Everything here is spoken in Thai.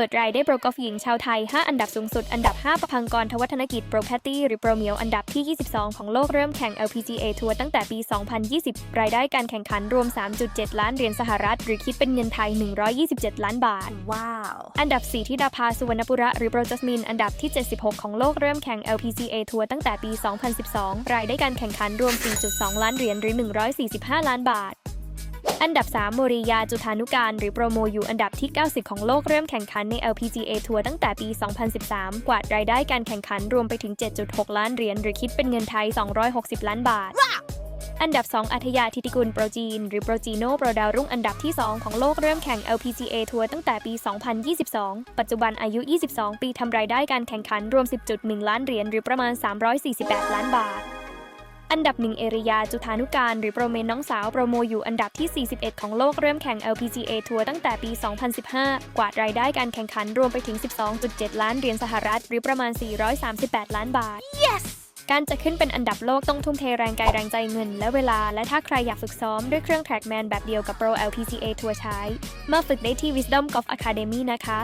เปิดรายได้โปรกอล์ฟหญิงชาวไทย 5 อันดับสูงสุด อันดับ 5 ประพังกรทวัฒนกิจโปรแพตตี้หรือโปรเมียวอันดับที่ 22 ของโลกเริ่มแข่ง LPGA ทัวร์ตั้งแต่ปี 2020 รายได้การแข่งขันรวม 3.7 ล้านเหรียญสหรัฐ หรือคิดเป็นเงินไทย 127 ล้านบาท ว้าว อันดับ 4 ที่ดาภาสุวรรณปุระหรือโปรจัสมิน อันดับที่ 76 ของโลกเริ่มแข่ง LPGA ทัวร์ตั้งแต่ปี 2012 รายได้การแข่งขันรวม 4.2 ล้านเหรียญหรือ 145 ล้านบาท อันดับ3โมริยาจุธานุการหรือโปรโมอยู่อันดับที่ 90 ของโลกเริ่มแข่งขันใน LPGA ทัวร์ตั้งแต่ปี 2013 กวาดรายได้การแข่งขันรวมไปถึง 7.6 ล้านเหรียญหรือคิดเป็นเงินไทย 260 ล้านบาท อันดับ 2 อัธยาธิติกุลโปรจีน หรือโปรจีโนโปรดาวรุ่งอันดับที่ 2 ของโลกเริ่มแข่ง LPGA ทัวร์ตั้งแต่ปี 2022 ปัจจุบันอายุ 22 ปีทำรายได้การแข่งขันรวม 10.1 ล้านเหรียญหรือประมาณ 348 ล้านบาท อันดับหนึ่งเอริยาจุธานุการหรือโปรเมนน้องสาวโปรโมอยู่อันดับที่ 41 ของโลกเริ่มแข่ง LPGA ทัวร์ตั้งแต่ปี 2015 กวาดรายได้การแข่งขันรวมไปถึง 12.7 ล้านเหรียญสหรัฐ หรือประมาณ 438 ล้านบาท yes การจะขึ้นเป็นอันดับโลกต้องทุ่มเทแรงกายแรงใจเงิน และเวลา และถ้าใครอยากฝึกซ้อมด้วยเครื่อง Trackman แบบเดียวกับ Pro LPGA ทัวร์ใช้ มาฝึกได้ที่ Wisdom Golf Academy นะคะ